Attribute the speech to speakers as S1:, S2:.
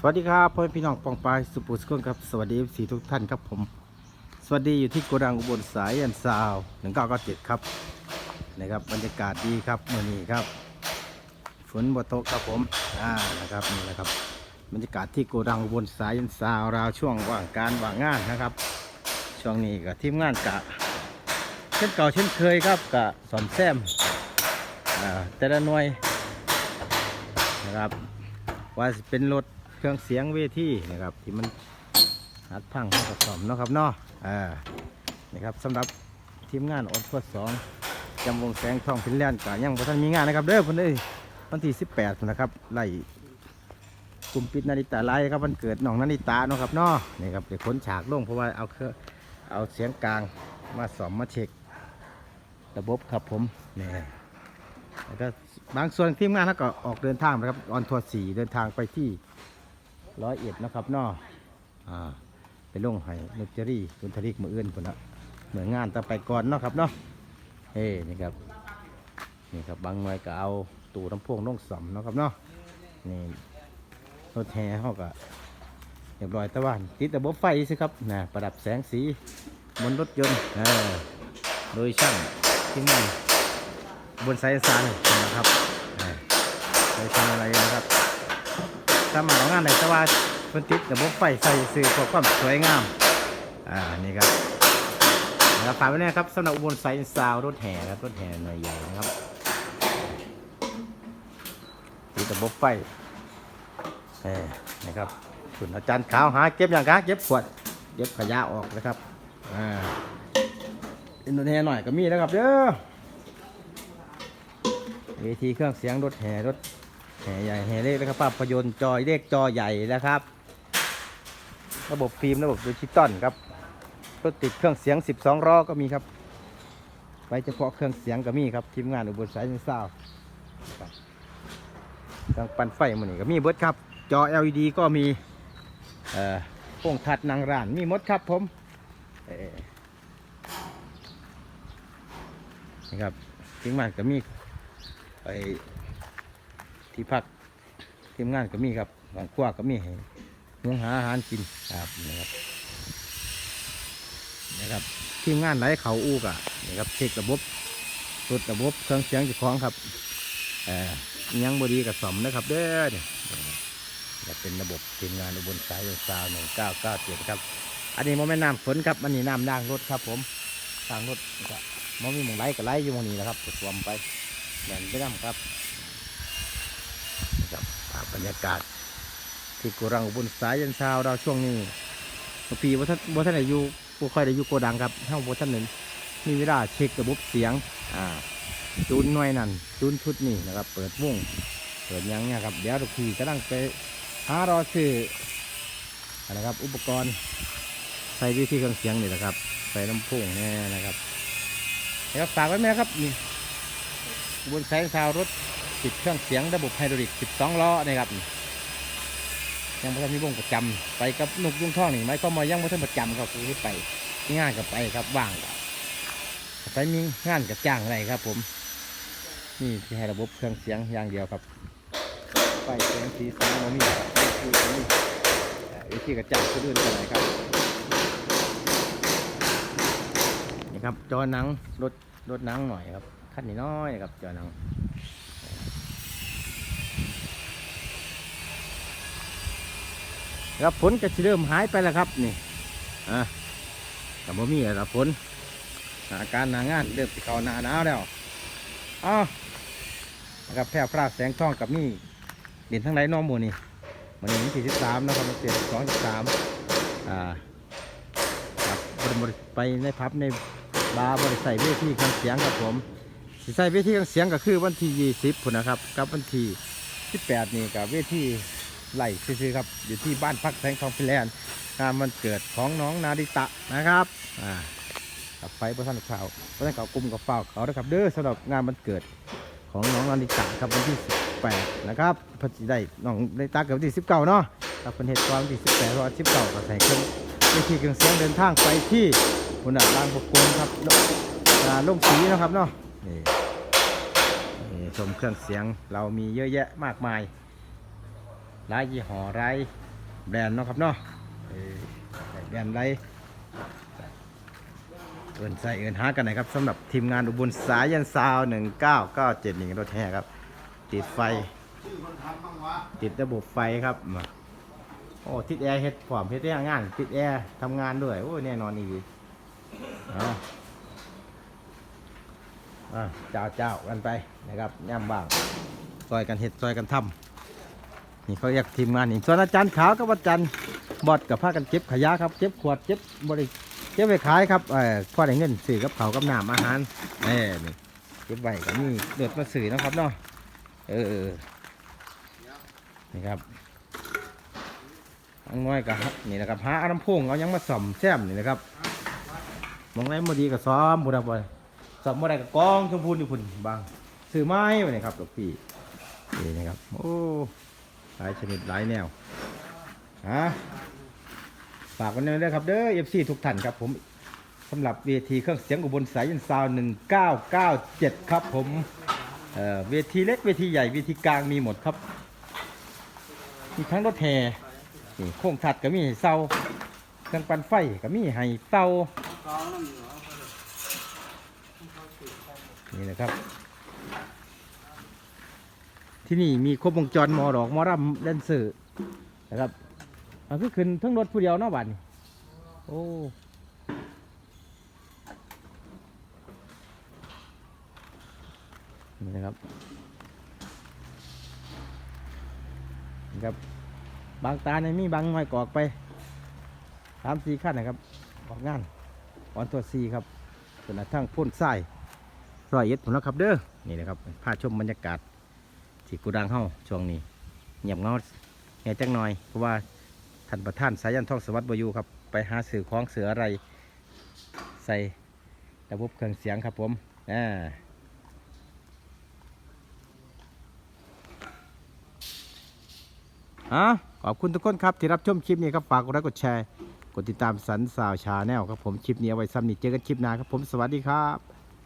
S1: สวัสดีครับพ่อแม่พี่น้องปองปายสุปุสกุลครับสวัสดีสีทุกท่านครับผม สวัสดีอยู่ที่โกดังอุบลสายยันซาวหนึ่งเก้าเก้าเจ็ดครับนะครับบรรยากาศดีครับเมื่อนี้ครับ ฝนบตกครับผมอ่านะครับนี่แหละครับบรรยากาศที่โกดังอุบลสายยันซาวราวช่วงว่างการว่างงานนะครับ ช่วงนี้กับทีมงานกะ เช่นเก่าเช่นเคยครับกะสอมแซมอ่าแต่ละหน่วยนะครับว่าเป็นรถ เครื่องเสียงเวทีนะครับที่มันหัดพังให้กับสอมเนาะครับเนาะอ่านี่ครับสำหรับทีมงานอดพวดสองจำวงแสงทองฟินแลนด์กะยังบ่ทันมีงานนะครับเด้อเพุ่นเอ้ยวันที่ 18พุ่นนะครับไล่กลุ่มปิดนาฬิตาไล่ครับวันเกิดน้องนาฬิตาเนาะครับเนาะนี่ครับเดี๋ยวขนฉากลงเพราะว่าเอาเครื่องเอาเสียงกลางมาสอมมาเช็คระบบครับผมนี่แล้วก็บางส่วนทีมงานแล้วก็ออกเดินทางนะครับออนทัวร์สี่เดินทางไปที่ ร้อยเอ็ดนะครับเนออ่าไปลงให้นุจรีนุนทริกมืออื่นคนละเหมือนงานต่อไปก่อนเนาะครับเนาะเฮ้นี่ครับนี่ครับบางหน่วยก็เอาตู้ลำโพงลงสอมเนาะครับเนาะนี่รถแห่เขาก็เรียบร้อยแต่ว่าติดระบบไฟสิครับนะประดับแสงสีบนรถยนต์เออโดยช่างที่งานบนไซส์ซานนะครับอ่าไซส์ซานอะไรนะครับ สามารถงานไหนแต่ว่าเพิ่นติดระบบไฟใส่สื่อเพื่อความสวยงาม อ่า นี่ครับนะครับฝากไว้ด้วยนะครับสำหรับอุบลไซส์ซาวรถแห่ครับรถแห่หน่วยใหญ่นะครับติดระบบไฟเออนะครับคุณอาจารย์ขาวหาเก็บอย่างกะเก็บขวดเก็บขยะออกนะครับอ่าอินโดนีเซียหน่อยก็มีนะครับเด้อเวทีเครื่องเสียงรถแห่รถ ห่ใหญ่แห่เล็กนะครับภาพยนตร์จอเล็กจอใหญ่นะครับ ระบบฟิล์มระบบดิจิตอลครับรถติดเครื่องเสียง 12ล้อก็มีครับไว้เฉพาะเครื่องเสียงก็มีครับทีมงานอุบลสายมิซาวครับเครื่องปั่นไฟมันนี่ก็มีเบิดครับ จอ LED ก็มีเอ่อโป่งทัดนางร้านมีหมดครับผมเอ่อนะครับทีมงานก็มีไอ ที่พักทีมงานก็มีครับหลังครัวก็มีให้เมืองหาอาหารกินครับนะครับนะครับทีมงานไหลเขาอูกอะนะครับเช็คระบบตรวจระบบเครื่องเสียงเจ้าของครับเอ่อยังบดีกับสมนะครับเด้อเนี่ยจะเป็นระบบทีมงานอุบลสายซาวหนึ่งเก้าเก้าเจ็ดครับอันนี้โมแม่นน้ำฝนครับอันนี้น้ำด่างรถครับ ผมทางรถนะครับมองมีหมองไล่ก็ไล่อยู่หมองนี้นะครับกดรวมไปแหนไปน้ำครับ รับภาพบรรยากาศ ที่โกรังอุบลสายยันเช้าเราช่วงนี้บางปีว่าท่านว่าท่านไหนอยู่ผู้ค่อยได้อยู่โกดังครับถ้าว่าท่านหนึ่งมีเวลาเช็คระบบเสียงอ่าจูนหน่วยนั่นจูนชุดนี่นะครับ เปิดวงเปิดหยังเนี่ยครับเดี๋ยวทุกทีกำลังไปหารอซื้ออะไรครับ อุปกรณ์ใส่วิธีเครื่องเสียงนี่นะครับ ใส่ลำโพงแน่นะครับนะครับฝากไว้ไหมครับนี่บนแสงซาวรถ ติดเครื่องเสียงระบบไฮดรอลิก 12 ล้อนะครับนี่ยังไม่ทันมีวงประจำไปกับนุกยุ่งท่องนี่ไหมก็มายังไม่ทันประจำครับคือไปงานกับไปครับว่างกับไปมีงานกับจ้างอะไรครับ ผม นี่ที่ให้ระบบเครื่องเสียงอย่างเดียวครับไฟเสียงสีสันโมมี่วิธีนี้วิธีกระจ้างคนอื่นกันไหนครับนี่ครับจอหนังรถรถหนังหน่อยครับคันนี้น้อยนะครับจอหนัง ครับฝนก็จะเริ่มหายไปแล้วครับนี่อะแต่บ่มีแล้วฝนอาการหนางานเริ่มเข้าหนาหนาวแล้วอ้าวนะครับแพร่พราวแสงทองกับนี่เด่นทั้งไรน้องหมูนี่มันนี้ที่สิบสามนะครับมันเจ็ดสองสิบสามอ่าครับบริไปในพับในบาร์บริใส่เวทีเครื่องเสียงครับผมสิใส่เวทีเครื่องเสียงก็คือวันที่20พุ่นนะครับกับวันที่18นี่กับเวที ไหลซื้อๆครับ อยู่ที่บ้านพักแสงทองฟิแลนด์งานวันเกิดของน้องนาดิตะนะครับอ่ากับไฟประทันข่าวประทันข่าวกลุ่มกับฝ้าเขานะครับเด้อสำหรับงานวันเกิดของน้องนาดิตะครับวันที่ 18 นะครับพันธิได้น้องนาดิตะเกิดวันที่ 19 เนาะครับเป็นเหตุการณ์วันที่ 18รอ19ก็ใส่เครื่องเวทีเครื่องเสียงเดินทางไปที่คุณอะลานบกกลครับลงอ่งสีนะครับเนาะนี่นี่ชมเครื่องเสียงเรามีเยอะแยะมากมาย หลายยี่ห้อหลายแบรนด์เนาะครับเนาะเออแบรนด์ไรเอินใส่เอินหากันหน่อยครับสำหรับทีมงานอุบลสายยันซาวหนึ่งเก้าเก้าเจ็ดหนึ่งรถแห่ครับ ติดไฟ ติดระบบไฟครับโอ้ติดแอร์เฮ็ดพร้อมเฮ็ดได้งาน ติดแอร์ทำงานด้วย โอ้แน่นอนอีกเอาเจ้าเจ้ากันไปนะครับย่ำบ้างซอยกันเฮ็ดซอยกันทำ นี่เขาเรียกทีมงานนี่ส่วนอาจารย์ขาวกับอาจารย์บอดกับพากันเก็บขยะครับเก็บขวดเก็บบริเก็บไปขายครับเอ่อพอได้เงินซื้อกับเขากับน้ำอาหารนี่นี่เก็บไว้ก็มีเดือดมาซื้อนะครับเนาะเออเออนี่ครับอันน้อยกับนี่นะครับหาน้ำพุ่งเอายังมาส่อมแซมนี่นะครับมองไรบ่ดีก็ซ้อมบุญครับบ่ซ้อมบ่ได้ก็กองชมพูนี่พุ่นบางซื้อไม้ไว้นี่ครับลูกพี่นี่นะครับโอ้ หลายชนิดหลายแนวฮะฝากไว้ด้วยครับเด้อ FC ทุกท่านครับผมสำหรับเวทีเครื่องเสียงอุบลสายยันซาว1997 ครับผมเอ่อเวทีเล็กเวทีใหญ่เวทีกลางมีหมดครับ มีทั้งรถแห่นี่โค้งถัดก็มีให้เศร้าเครื่องปั่นไฟก็มีให้เศร้านี่นะครับ ที่นี่มีครบวงจรหมอดอกหมอรำแดนเซอร์นะครับมันคือขึ้นทั้งรถผู้เดียวเนาะบัดนี้โอ้นี่นะครับนะครับ บางตาเนี่ยมีบางหน่อยกอกไปสามสี่ขั้นนะครับ ออกงานออนตัวซีครับส่วนทางพ่นทรายรอยเอ็ดผมแล้วครับเด้อนี่นะครับพาชมบรรยากาศ ที่กูดังเฮาช่วงนี้เงียบเงาเงียบจังหน่อยเพราะว่าท่านประธานสายันทองสวัสดิ์บอยูครับ ไปหาสื่อของเสืออะไร ใส่ระบบเครื่องเสียงครับผมอ่าอะขอบคุณทุกคนครับ ที่รับชมคลิปนี้ครับ ฝากกดไลค์กดแชร์ กดติดตามสันสาวชาแนลครับผม คลิปนี้เอาไว้ซ้ำนี่เจอกันคลิปหน้าครับผม สวัสดีครับ